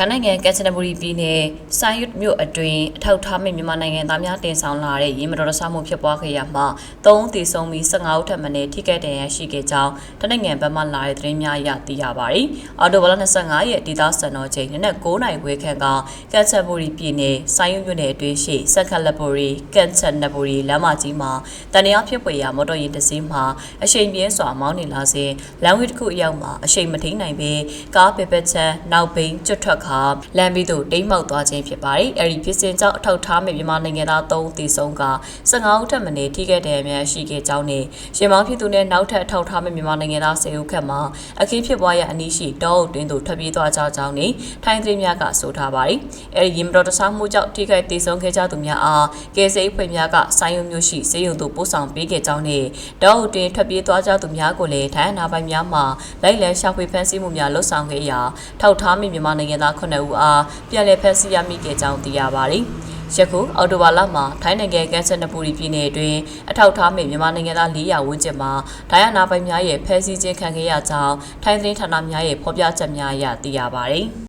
ထိုင်းနိုင်ငံကန်ချနဘူရီပြည်နယ်ဆိုင်ယွတ်မြို့အတွင်းအထောက်ထားမဲ့မြန်မာနိုင်ငံသားများတင်ဆောင်လာတဲ့ရေမတော်တဆမှုဖြစ်ပွားခဲ့ရမှာ၃ဦးသေဆုံးပြီး15ဦးထပ်မံထိခိုက်ဒဏ်ရာရှိခဲ့ကြောင်းတနင်္ဂနွေဘက်မှလာတဲ့သတင်းများအရသိရပါတယ်။အော်တိုဘလ25ရက်ဒေသစံတော်ချိန်နနက်9:00နာရီခွဲခန့်ကကန်ချနဘူရီပြည်နယ်ဆိုင်ယွတ်မြို့နယ်အတွင်းရှိစက်ခက်လက်ဘူရီကန်ချနဘူရီလမ်းမကြီးမှာတန်ရာဖြစ်ပွေရာမော်တော်ယာဉ်တစ်စီးမှာအရှိန်ပြင်းစွာမောင်းနေလာစဉ်လမ်းဝေးတစ်ခုအရောက်မှာအရှိန်မထိန်နိုင်ပဲကားပေပက်ချန်နောက်ဘိန်းကျွတ်ထွက်ခါလမ်းပြီးသို့တိမ်းမောက်သွားခြင်းဖြစ်ပါတယ်။အဲဒီဖြစ်စဉ်ကြောင့်အထောက်ထားမဲ့မြန်မာနိုင်ငံသား3ဦးသေဆုံးက15ဦးထပ်မံထိခိုက်ဒဏ်ရာများရှိခဲ့ကြောင်းနဲ့ရှင်မောင်းဖြစ်သူနဲ့နောက်ထပ်အထောက်ထားမဲ့မြန်မာနိုင်ငံသား10ဦးခန့်မှာအခင်းဖြစ်ပွားရအနည်းရှိတောအုပ်တွင်သို့ထွက်ပြေးသွားကြကြောင်းနဲ့ထိုင်းသတင်းများကဆိုထားပါတယ်။အဲဒီရင်မတော်တဆမှုကြောင့်ထိခိုက်သေဆုံးခဲ့ကြသူများအားကယ်ဆယ်ရေးဖွဲ့များကဆိုင်းရုံမျိုးရှိစေယုံသို့ပို့ဆောင်ပေးခဲ့ကြောင်းနဲ့တောအုပ်တွင်ထွက်ပြေးသွားကြသူများကိုလည်းထိုင်းအနာပိုင်များမှလိုက်လံရှာဖွေဖမ်းဆီးမှုများလှုပ်ဆောင်ခဲ့ရာထောက်ထားမိမြန်မာနိုင်ငံသား9ဦးအားပြန်လည်ဖမ်းဆီးရမိခဲ့ကြောင်းသိရပါတယ်။ယခုအော်တိုဘာလမှာထိုင်းနိုင်ငံကန်ဆယ်နပူရီပြည်နယ်အတွင်းအထောက်ထားမဲ့မြန်မာနိုင်ငံသား400ဝန်းကျင်မှာဒိုင်ယနာပိုင်များရဲ့ဖမ်းဆီးခြင်းခံခဲ့ရကြောင်းထိုင်းသတင်းဌာနများရဲ့ဖော်ပြချက်များအရသိရပါတယ်။